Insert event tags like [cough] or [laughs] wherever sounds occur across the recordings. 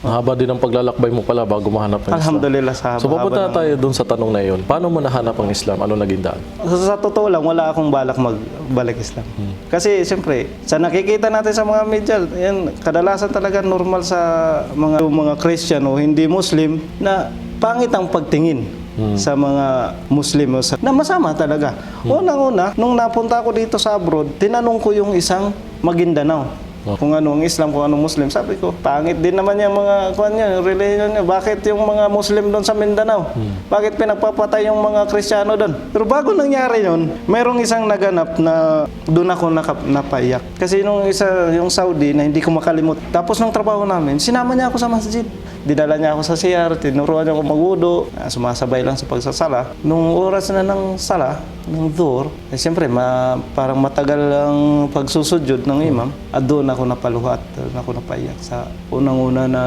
Ang haba din ng paglalakbay mo pala bago mahanap ng Islam. Alhamdulillah sa So haba-haba papunta na ng- tayo dun sa tanong na yun. Paano mo nahanap ang Islam? Ano naging daan? Sa, sa totoo lang, wala akong balak magbalik Islam. Hmm. Kasi siyempre, sa nakikita natin sa mga media, yan, kadalasan talaga normal sa mga mga Christian o hindi Muslim na pangit ang pagtingin Hmm. sa mga Muslim sa, na masama talaga. Hmm. Unang-una, nung napunta ako dito sa abroad, tinanong ko yung isang Maguindanao. Oh. Kung ano ang Islam, kung ano Muslim. Sabi ko, pangit din naman yung mga, ano yun, religion niya. Bakit yung mga Muslim doon sa Mindanao? Bakit pinagpapatay yung mga Kristiyano doon? Pero bago nangyari yun, merong isang naganap na doon ako nakap, napaiyak. Kasi nung isa, yung Saudi na hindi ko makalimut. Tapos nung trabaho namin, sinama niya ako sa masjid. Dinala niya ako sa CR, tinuruan niya ako magwudo, ah, sumasabay lang sa pagsasala. Nung oras na ng sala, ng dhuhr, eh, siyempre, ma, parang matagal ang pagsusujud ng imam. At doon ako napaluhat, doon ako napaiyak sa unang-una na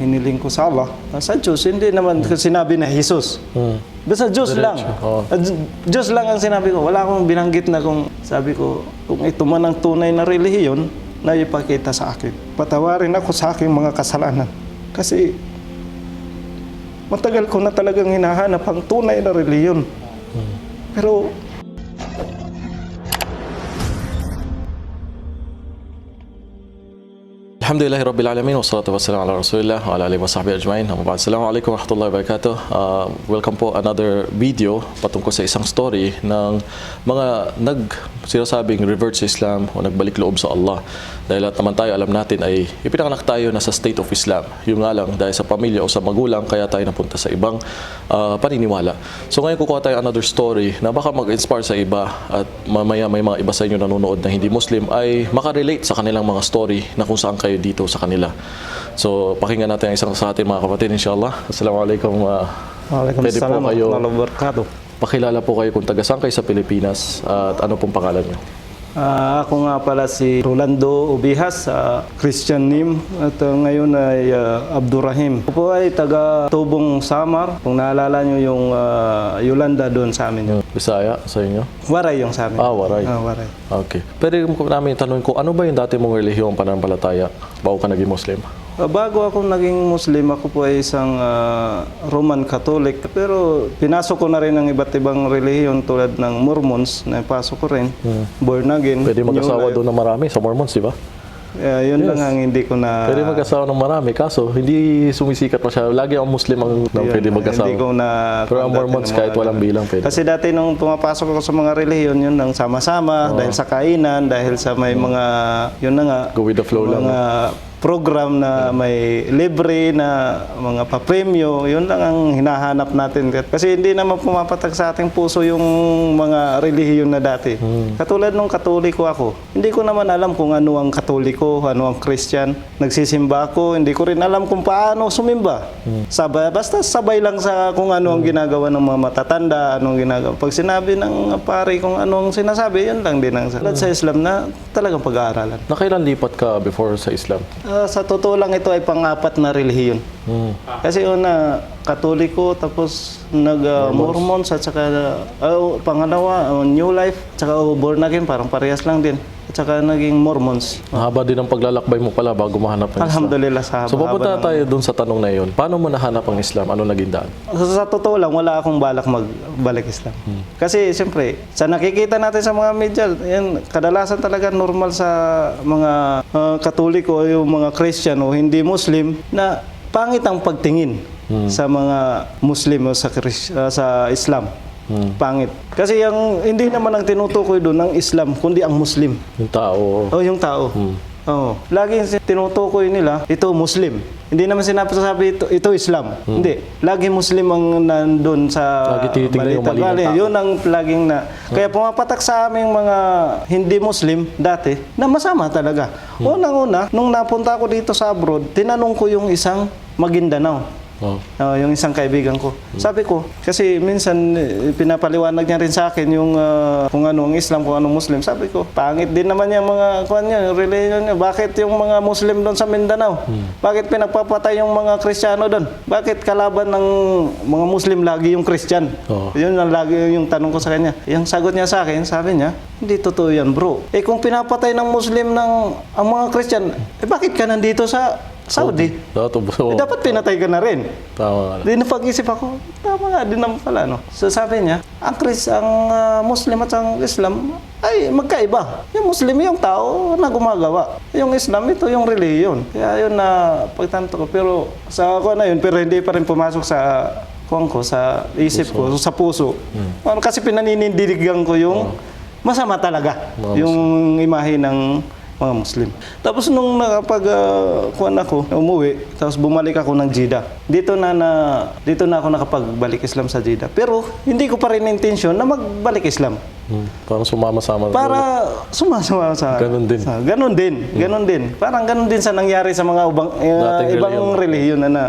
hiniling ko sa Allah. Ah, Sa Diyos, hindi naman kasi sinabi na Jesus. Hmm. Basta Diyos lang. Oo. Ah, Diyos- Diyos lang ang sinabi ko. Wala akong binanggit na kung sabi ko, kung ito man ang tunay na relihiyon na ipakita sa akin. Patawarin ako sa aking mga kasalanan. Kasi matagal ko na talagang hinahanap ang tunay na relihiyon. Pero Alhamdulillahi Rabbil Alamin wa salatu wassalam ala Rasulillah wa ala alihi wa sahbihi ajma'in. Amma ba'd. Assalamualaikum warahmatullahi wabarakatuh. Uh, welcome po another video patungkol sa isang story ng mga nag sinasabing revert sa Islam o nagbalik loob sa Allah. Dahil lahat naman tayo alam natin ay ipinanganak tayo na sa state of Islam. Yung nga lang dahil sa pamilya o sa magulang kaya tayo napunta sa ibang uh, paniniwala. So ngayon kukuha tayo another story na baka mag-inspire sa iba at mamaya may mga iba sa inyo nanonood na hindi Muslim ay makarelate sa kanilang mga story na kung saan kayo dito sa kanila. So pakinggan natin ang isang sa ating mga kapatid inshallah. Assalamualaikum. Uh, Pwede po Waalaikumsalam kayo- pakilala po kayo kung taga saan kayo sa Pilipinas at ano pong pangalan niyo. Ah, ako nga pala si Rolando Ubihas, sa Christian name, at ah, ngayon ay ah, Abdurrahim. Ako po ay taga Tubong Samar. Kung naalala nyo yung ah, Yolanda doon sa amin. Yung Bisaya sa inyo? Waray yung sa amin. Ah, Waray. Ah, Waray. Okay. Pwede ko namin tanong ko, ano ba yung dati mong relihiyong pananampalataya bago ka naging Muslim? Ah, bago ako naging Muslim, ako po ay isang ah, Roman Catholic. Pero pinasok ko na rin ang iba't ibang relihiyon tulad ng Mormons, na pasok ko rin. Born again. Pwede mag-asawa doon ng marami sa Mormons, di ba? Ah, yun lang ang hindi ko na... Pwede mag-asawa ng marami, kaso hindi sumisikat masyado. Lagi ang Muslim ang na Yun, pwede mag-asawa. Hindi ko na... Pero ang Mormons, kahit walang bilang, pwede. Kasi dati nung pumapasok ako sa mga relihiyon, yun ang sama-sama, dahil sa kainan, dahil sa may mga, yun na nga, Go with the flow lang. mga program na may libre na mga papremyo, yun lang ang hinahanap natin. Kasi hindi naman pumapatag sa ating puso yung mga relihiyon na dati. Hmm. Katulad nung katoliko ako, hindi ko naman alam kung ano ang katoliko, ano ang Christian. Nagsisimba ako, hindi ko rin alam kung paano sumimba. Hmm. Sabay, basta sabay lang sa kung ano ang ginagawa ng mga matatanda, anong ginagawa. Pag sinabi ng pare kung anong sinasabi, yun lang din ang salat sa Islam na talagang pag-aaralan. Nakailan lipat ka before sa Islam? Ah, sa totoo lang ito ay pang-apat na relihiyon. Hmm. Kasi una, Katoliko, tapos nag-Mormons, at saka ah, pangalawa, ah, New Life, at saka oh, Born Again, parang parehas lang din. At saka naging Mormons. Ang haba din ng paglalakbay mo pala bago mahanap ng Islam. Alhamdulillah sa So haba-haba papunta ng- tayo dun sa tanong na yun. Paano mo nahanap ang Islam? Ano naging daan? Sa, sa totoo lang, wala akong balak magbalik Islam. Kasi siyempre, sa nakikita natin sa mga media, yan, kadalasan talaga normal sa mga ah, Katoliko o yung mga Christian o hindi Muslim na pangit ang pagtingin sa mga Muslim o sa, ah, sa Islam. Pangit. Kasi yung, hindi naman ang tinutukoy doon ang Islam, kundi ang Muslim. Yung tao, O yung tao. Oo. Laging sin- tinutukoy nila, ito Muslim. Hindi naman sinasabi ito, ito Islam. Hindi. Lagi Muslim ang nandun sa Lagi tinitingnan yung Bali. Yun ang laging na. Kaya pumapatak sa aming mga hindi Muslim dati na masama talaga. Unang-una, nung napunta ako dito sa abroad, tinanong ko yung isang Maguindanao. oh, Ah, yung isang kaibigan ko. Sabi ko, kasi minsan eh, pinapaliwanag niya rin sa akin yung ah, kung ano ang Islam, kung ano Muslim. Sabi ko, pangit din naman yung mga kuan niya, religion niya. Bakit yung mga Muslim doon sa Mindanao? Bakit pinagpapatay yung mga Kristiyano doon? Bakit kalaban ng mga Muslim lagi yung Kristyan? Oo. Yun ang lagi yung tanong ko sa kanya. Yung sagot niya sa akin, sabi niya, hindi totoo yan bro. Eh kung pinapatay ng Muslim ng ang mga Kristyan, eh bakit ka nandito sa Saudi. Dato, Eh, dapat pinatay ka na rin. Tama nga. Di napag-isip ako, tama nga, din naman pala, no? So sabi niya, ang Chris, ang ah, Muslim at ang Islam ay magkaiba. Yung Muslim yung tao na gumagawa. Yung Islam, ito yung reliyon. Kaya yun na pagtanto ko. Pero sa ako na yun, pero hindi pa rin pumasok sa kuwan ko, sa isip ko, sa puso. Ano, Kasi pinaninindigan ko yung masama talaga. Mga yung imahe ng mga Muslim. Tapos nung nakapag uh, kuwan ako, umuwi, tapos bumalik ako ng Jeddah. Dito na, na dito na ako nakapagbalik Islam sa Jeddah. Pero hindi ko pa rin intensyon na magbalik Islam. Hmm. Parang sumama-sama. Para sumasama sa Ganun din. Sa, ganun din, ganun din. Parang ganun din sa nangyari sa mga ubang, Dating ibang relihiyon na, na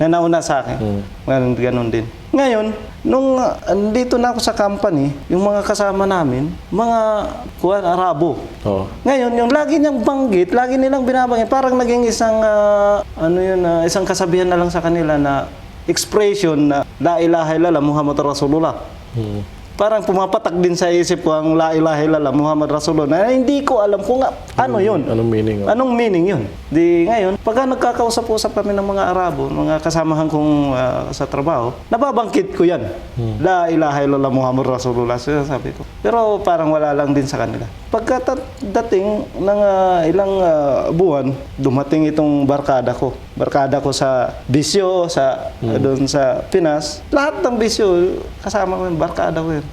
na nauna sa akin. Hmm. Ganun, ganun din. Ngayon, nung uh, andito na ako sa company, yung mga kasama namin, mga kuwan, Arabo. Oo. Ngayon, yung lagi niyang banggit, lagi nilang binabanggit, parang naging isang, ah, ano yun, ah, isang kasabihan na lang sa kanila na expression na La ilaha illallah Muhammad Rasulullah. Hmm. Parang pumapatak din sa isip ko ang La ilaha illallah Muhammad Rasulullah na hindi ko alam kung nga- ano yun. Anong meaning? oh? Anong meaning yun? Di ngayon, pagka nagkakausap-usap kami ng mga Arabo, mga kasamahan kong ah, sa trabaho, nababangkit ko yan. La ilaha illallah Muhammad Rasulullah, sabi ko. Pero parang wala lang din sa kanila. Pagka dating ng ah, ilang ah, buwan, dumating itong barkada ko. Barkada ko sa bisyo, sa doon sa Pinas. Lahat ng bisyo, kasama ko yun, barkada ko yun.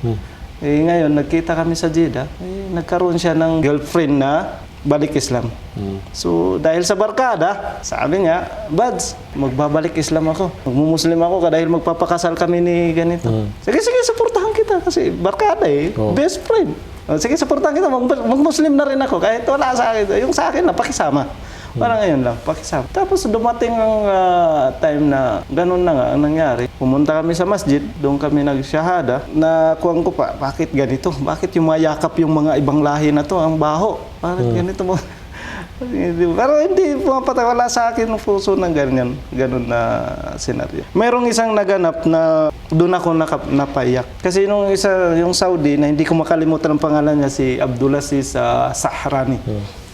Eh, ngayon, nagkita kami sa Jeddah. Eh, nagkaroon siya ng girlfriend na balik Islam. Hmm. So, dahil sa barkada, sabi niya, Bads, magbabalik Islam ako. Magmumuslim ako ka dahil magpapakasal kami ni ganito. Sige, sige, supportahan kita kasi barkada eh. Oo. Best friend. O, sige, supportahan kita. Mag- magmuslim na rin ako kahit wala sa akin. Yung sa akin na, pakisama. Parang ngayon lang, pakisama. Tapos dumating ang ah, time na ganun na nga ang nangyari. Pumunta kami sa masjid, doon kami nagsyahada. Na kuwang ko pa, bakit ganito? Bakit yung mayakap yung mga ibang lahi na to, ang baho? Bakit ganito mo? [laughs] Pero hindi pumapatawala sa akin ng puso ng ganyan, ganun na senaryo. Merong isang naganap na doon ako nakap, napaiyak. Kasi nung isa, yung Saudi, na hindi ko makalimutan ang pangalan niya, si Abdulaziz uh, Sahrani.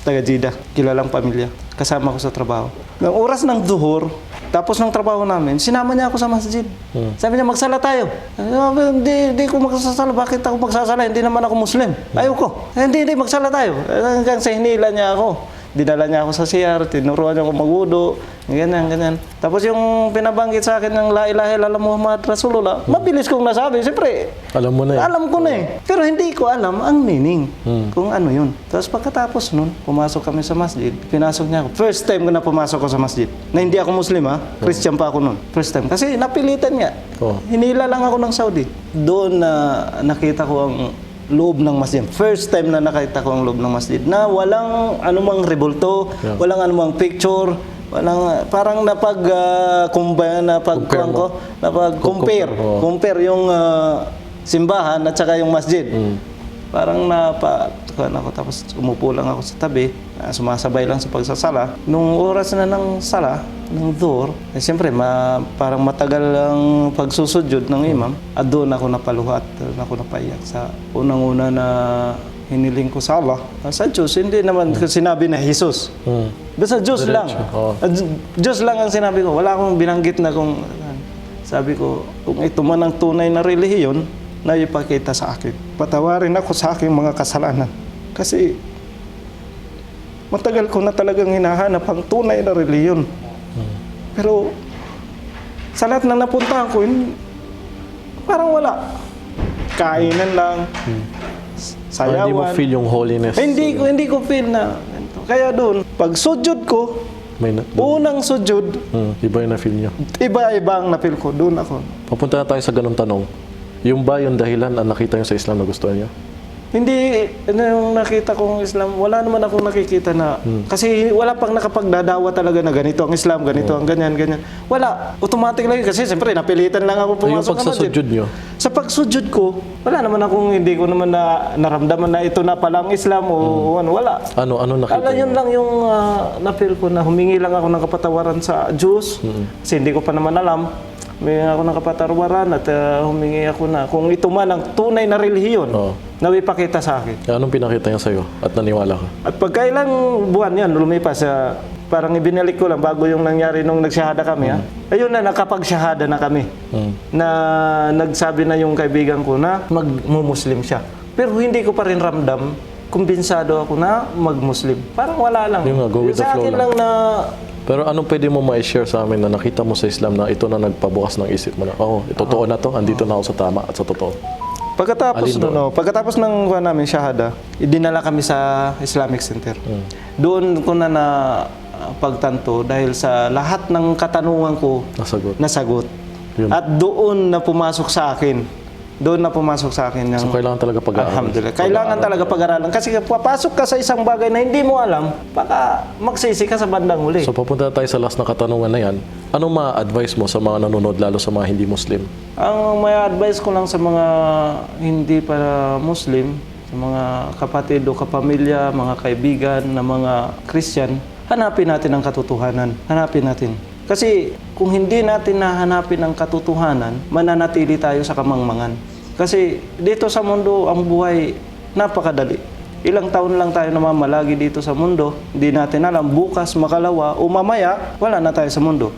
Taga Jeddah, kilalang pamilya. Kasama ko sa trabaho. Ng oras ng duhur, tapos ng trabaho namin, sinama niya ako sa masjid. Sabi niya, magsala tayo. Sabi, Hindi, hindi ko magsasala. Bakit ako magsasala? Hindi naman ako Muslim. Ayoko. "Eh, Hindi, hindi, magsala tayo. Hanggang sa hinila niya ako. Dinala niya ako sa CR, tinuruan niya ako magwudo, ganyan, ganyan. Tapos yung pinabanggit sa akin ng La ilaha illallah Muhammad Rasulullah, mabilis kong nasabi. Siyempre, Alam mo na eh. alam ko na eh. Pero hindi ko alam ang meaning. Kung ano yun. Tapos pagkatapos nun, pumasok kami sa masjid. Pinasok niya ako. First time ko na pumasok ko sa masjid. Na hindi ako Muslim ha. Christian pa ako nun. First time. Kasi napilitan nga. Oh. Hinila lang ako ng Saudi. Doon na nakita ko ang loob ng masjid. First time na nakita ko ang loob ng masjid na walang anumang rebulto, Yeah. walang anumang picture, walang parang napag uh, kumba napag Compare mo. ko, napag compare, compare yung ah, simbahan at saka yung masjid. Mm. Parang napa ako tapos umupo lang ako sa tabi, ah, sumasabay lang sa pagsasala. Nung oras na ng sala, ng dhuhr, eh, siyempre ma, parang matagal ang pagsusujud ng imam. At doon ako napaluhat, doon ako napaiyak sa unang-una na hiniling ko sa Allah. Ah, Sa Diyos, hindi naman ko sinabi na Jesus. Hmm. Basta Diyos lang. Diretso, oo. Ah, Diyos- lang ang sinabi ko. Wala akong binanggit na kung... Sabi ko, kung ito man ang tunay na relihiyon, na ipakita sa akin. Patawarin ako sa aking mga kasalanan. Kasi matagal ko na talagang hinahanap ang tunay na relihiyon. Pero sa lahat na napuntahan ko, hin- parang wala. Kainan lang, Ah, hindi mo sayawan. feel yung holiness. Eh, hindi ko hindi ko feel na. Kaya doon, pag sujud ko, May na, unang sujud, Hmm, iba yung na-feel nyo. iba-iba ang napil ko. Doon ako. Papunta na tayo sa ganong tanong. Yung ba yung dahilan ang nakita nyo sa Islam na gusto nyo? Hindi, ano yung nakita kong Islam, wala naman akong nakikita na, kasi wala pang nakapagdadawa talaga na ganito ang Islam, ganito ang ganyan, ganyan. Wala, automatic lang yun. Kasi siyempre, napilitan lang ako Ay, yung pumasok sa masjid. pagsasujud nyo, Sa pagsujud ko, wala naman akong, hindi ko naman na naramdaman na ito na palang Islam o ano, wala. ano, ano nakita Ala, nyo? yun lang yung uh, na-feel ko na humingi lang ako ng kapatawaran sa Diyos. Kasi hindi ko pa naman alam. Humingi ako ng kapatawaran at uh, humingi ako na kung ito man ang tunay na relihiyon Oo. Na ipakita sa akin. Anong pinakita niya sa'yo at naniwala ka? At pagkailang buwan yan, lumipas sa Parang ibinalik ko lang bago yung nangyari nung nagsyahada kami. Ha? Ayun na, nakapagsyahada na kami. Mm. Na nagsabi na yung kaibigan ko na mag-muslim siya. Pero hindi ko pa rin ramdam, kumbensado ako na mag-muslim. Parang wala lang. Yung nga, go with the Sa flow akin lang. lang na Pero anong pwede mo ma-share sa amin na nakita mo sa Islam na ito na nagpabukas ng isip mo na, oh, totoo na to, andito na ako sa tama at sa totoo. Pagkatapos Alin no, no, pagkatapos ng kuha namin shahada, dinala kami sa Islamic Center. Hmm. Doon ko na na uh, pagtanto dahil sa lahat ng katanungan ko Nasagot. nasagot. Yun. At doon na pumasok sa akin. Doon na pumasok sa akin yung So, kailangan talaga pag-aaral. Alhamdulillah. Kailangan talaga pag-aralan kasi papasok ka sa isang bagay na hindi mo alam, baka magsisi ka sa bandang huli. So papunta tayo sa last na katanungan na yan. Anong ma-advise mo sa mga nanonood, lalo sa mga hindi Muslim? Ang may advice ko lang sa mga hindi pa Muslim, sa mga kapatid o kapamilya, mga kaibigan na mga Christian, hanapin natin ang katotohanan. Hanapin natin. Kasi kung hindi natin nahanapin ang katotohanan, mananatili tayo sa kamangmangan. Kasi dito sa mundo, ang buhay napakadali. Ilang taon lang tayo namamalagi dito sa mundo, hindi natin alam, bukas, makalawa, o mamaya, wala na tayo sa mundo.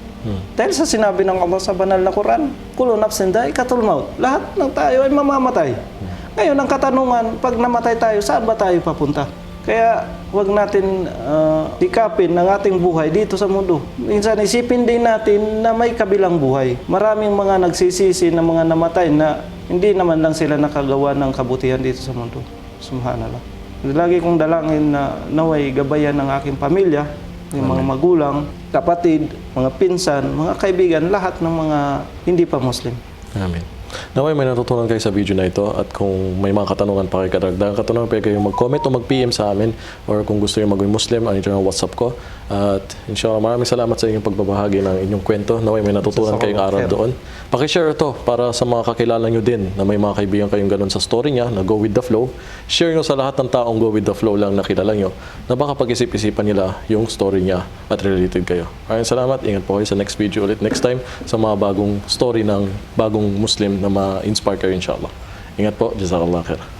Dahil sa sinabi ng Allah sa banal na Quran, kulo nafsin da'i katul maut. Lahat ng tayo ay mamamatay. Ngayon, ang katanungan, pag namatay tayo, saan ba tayo papunta? Kaya wag natin ah, sikapin ang ating buhay dito sa mundo. Minsan isipin din natin na may kabilang buhay. Maraming mga nagsisisi na mga namatay na hindi naman lang sila nakagawa ng kabutihan dito sa mundo. Subhanallah. Lagi kong dalangin na naway gabayan ng aking pamilya, yung mga magulang, kapatid, mga pinsan, mga kaibigan, lahat ng mga hindi pa Muslim. Amen. Naway may natutunan kayo sa video na ito at kung may mga katanungan pa kayo kadagdagan katanungan pwede kayong mag-comment o mag-PM sa amin or kung gusto nyo maging Muslim, ano yung WhatsApp ko. At inshallah maraming salamat sa inyong pagbabahagi ng inyong kwento. Naway may natutunan kayong aral doon. Pakishare ito para sa mga kakilala nyo din na may mga kaibigan kayong ganun sa story niya na go with the flow. Share nyo sa lahat ng taong go with the flow lang na kilala nyo na baka pag-isip-isipan nila yung story niya at related kayo. Maraming salamat. Ingat po kayo sa next video ulit next time sa mga bagong story ng bagong Muslim na ma-inspire kayo inshallah. Ingat po. Jazakallah khair.